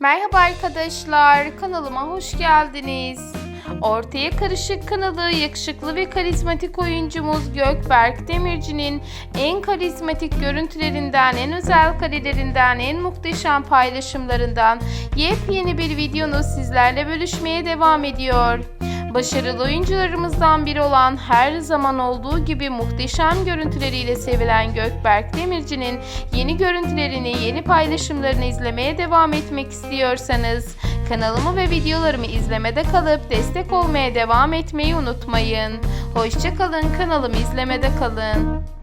Merhaba arkadaşlar, kanalıma hoş geldiniz. Ortaya Karışık kanalı yakışıklı ve karizmatik oyuncumuz Gökberk Demirci'nin en karizmatik görüntülerinden, en özel karelerinden, en muhteşem paylaşımlarından yepyeni bir videonu sizlerle bölüşmeye devam ediyor. Başarılı oyuncularımızdan biri olan her zaman olduğu gibi muhteşem görüntüleriyle sevilen Gökberk Demirci'nin yeni görüntülerini, yeni paylaşımlarını izlemeye devam etmek istiyorsanız kanalımı ve videolarımı izlemede kalıp destek olmaya devam etmeyi unutmayın. Hoşçakalın, kanalımı izlemede kalın.